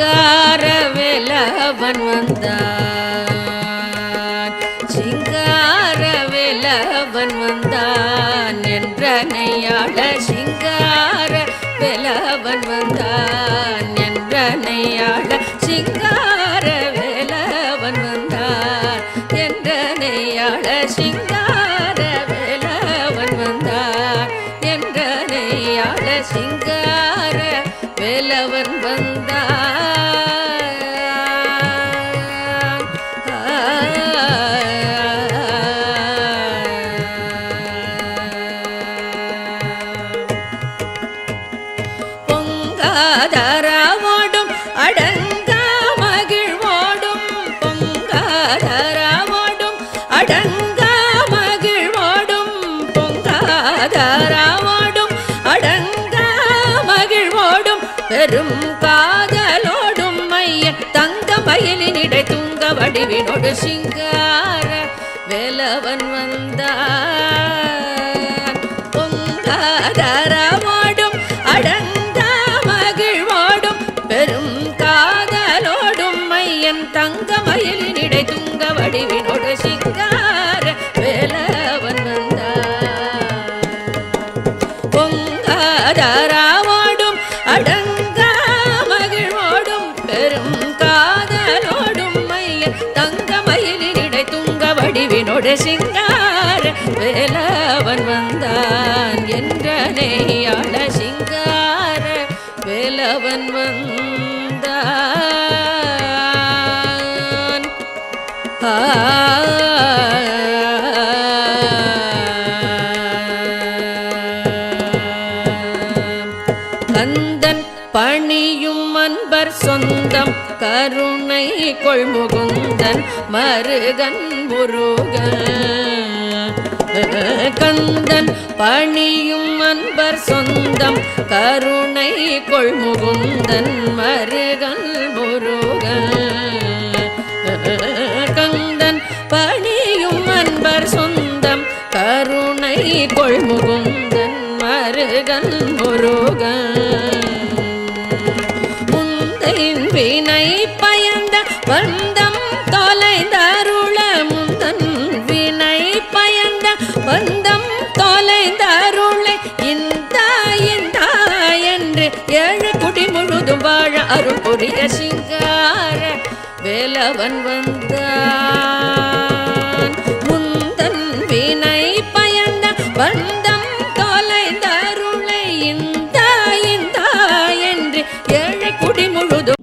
சிங்கார வேலவன் வந்தான். சிங்கார வேலவன் வந்தான். என்ற நெய்யாள சிங்கார வேலவன் வந்தான். என்ற நெய்யாள சிங்கார வேலவன் வந்தான். என்ற நெய்யாள சிங்கார வேலவன் வந்தான். என்ற நெய்யாள சிங்கார வேலவன் வந்தான். பொங்காதரவோடும் அடங்கா மகிழ்வோடும் பொங்காதரவோடும் அடங்கா மகிழ்வோடும் பொங்காதரவோடும் அடங்கா மகிழ்வோடும் பெரும் காதலோடும் மையன் தங்க மயிலினிடை துங்க வடிவினோடு சிங்கார வேலவன் வந்தார். வடிவினோடு சிங்கார வேலவன் வந்தான் பொங்காதராவோடும் அடங்கா மகிழ்வோடும் பெரும் காதலோடும் மைய தங்க மயிலினிடை துங்க வடிவினோடு சிங்கார வேலவன் வந்தான். என்ற சிங்கார வேலவன் வந்தான். கந்தன் பணியும் அன்பர் சொந்தம் கருணை கொள்முகுந்தன் மருகன் முருகன். கந்தன் பணியும் அன்பர் சொந்தம் கருணை கொள்முகுந்தன் மருகன் கருணை கொள்முகுந்தன் மருகன் முருகன். முந்தையின் வினை பயந்த வந்தம் தொலைந்தருள முந்தன் வினை பயந்த வந்தம் தொலைந்தருளை இந்த இந்த என்று ஏழு குடி முழுதும் வாழ அருள் புரிய சிங்கார வேலவன் வந்தார். பந்தம் தொலைந்தருளை இந்த இந்த என்று ஏழை குடி முழுதும்